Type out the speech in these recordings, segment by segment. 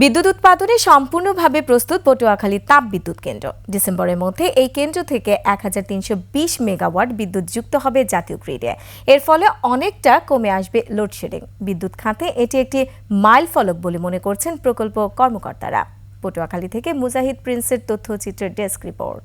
বিদ্যুৎ উৎপাদনে সম্পূর্ণভাবে প্রস্তুত পটুয়াখালী তাপ বিদ্যুৎ কেন্দ্র। ডিসেম্বরের মধ্যে এই কেন্দ্র থেকে এক হাজার তিনশো বিশ মেগাওয়াট বিদ্যুৎ যুক্ত হবে জাতীয় গ্রিডে এর ফলে অনেকটা কমে আসবে লোডশেডিং বিদ্যুৎ খাতে এটি একটি মাইল ফলক বলে মনে করছেন প্রকল্প কর্মকর্তারা। পটুয়াখালী থেকে মুজাহিদ প্রিন্সের তথ্যচিত্রের ডেস্ক রিপোর্ট।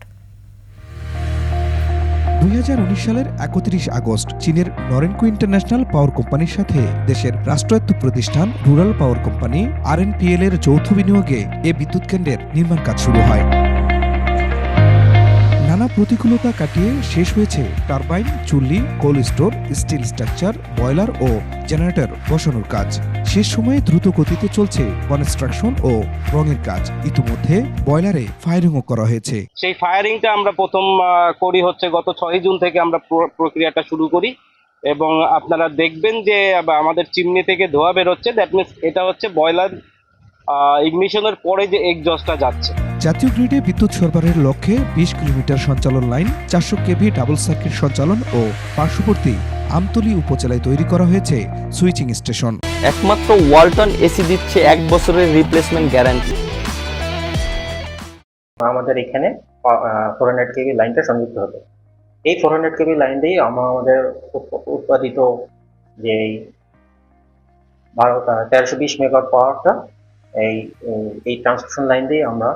দুই হাজার উনিশ সালের একত্রিশ আগস্ট চীনের নরেনকো ইন্টারন্যাশনাল পাওয়ার কোম্পানির সাথে দেশের রাষ্ট্রায়ত্ত প্রতিষ্ঠান রুরাল পাওয়ার কোম্পানি আরএনপিএল এর যৌথ বিনিয়োগে এ বিদ্যুৎ কেন্দ্রের নির্মাণ কাজ শুরু হয়। প্রতিকূলতা কাটিয়ে শেষ হয়েছে টারবাইন, চুল্লি, cold store, steel structure, boiler ও জেনারেটর বসানোর কাজ। শেষ সময়ে দ্রুত গতিতে চলছে কনস্ট্রাকশন ও রঙের কাজ। ইতিমধ্যে বয়লারে ফায়ারিংও করা হয়েছে। সেই ফায়ারিংটা আমরা প্রথম করি হচ্ছে গত ছয় জুন থেকে আমরা প্রক্রিয়াটা শুরু করি। এবং আপনারা দেখবেন যে আমাদের চিমনি থেকে ধোয়া বেরোচ্ছে। দ্যাট মিনস এটা হচ্ছে বয়লার ইগনিশনের পরে যে এক্সজস্টটা যাচ্ছে। জাতীয় গ্রিডে বিদ্যুৎ সরবরাহের লক্ষ্যে বিশ কিলোমিটার সঞ্চালন লাইন চারশো কেভি ডাবল সার্কিট সঞ্চালন ও পার্শ্ববর্তী আমতলী উপজেলায় তৈরি করা হয়েছে সুইচিং স্টেশন। একমাত্র ওয়ালটন এসি দিচ্ছে এক বছরের রিপ্লেসমেন্ট গ্যারান্টি আমাদের এখানে ফোর হান্ড্রেড কেবি লাইনটা সংযুক্ত হবে। এই ফোর হান্ড্রেড কেবি লাইন দিয়ে আমাদের উৎপাদিত যে বারো তেরোশো বিশ মেগাওয়াট পাওয়ারটা এই এই ট্রান্সমিশন লাইন দিয়ে আমরা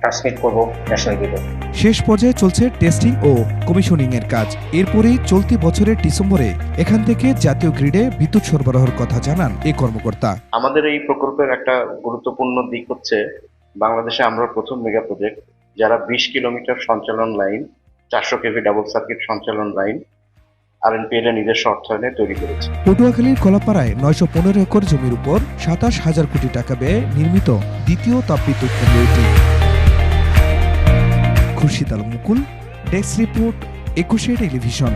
ট্রান্সমিট করব ন্যাশনাল গ্রিডে শেষ পর্যায়ে চলছে টেস্টিং ও কমিশনিং এর কাজ। এরপরেই চলতি বছরের ডিসেম্বরে এখান থেকে জাতীয় গ্রিডে বিদ্যুৎ সরবরাহের কথা জানান এই কর্মকর্তা। আমাদের এই প্রকল্পের একটা গুরুত্বপূর্ণ দিক হচ্ছে বাংলাদেশে আমরা প্রথম মেগা প্রজেক্ট যারা বিশ কিলোমিটার সঞ্চালন লাইন চারশো কেভি ডাবল সার্কিট সঞ্চালন লাইন আর এনপিএল এর নিজস্ব অর্থায়নে তৈরি করেছে। পটুয়াখালীর কলাপাড়ায় নয়শো পনেরো একর জমির উপর সাতাশ হাজার কোটি টাকা ব্যয়ে নির্মিত দ্বিতীয় তাপবিদ্যুৎ কেন্দ্র এটি। Khurshid Al Mukul desk report Ekushey television.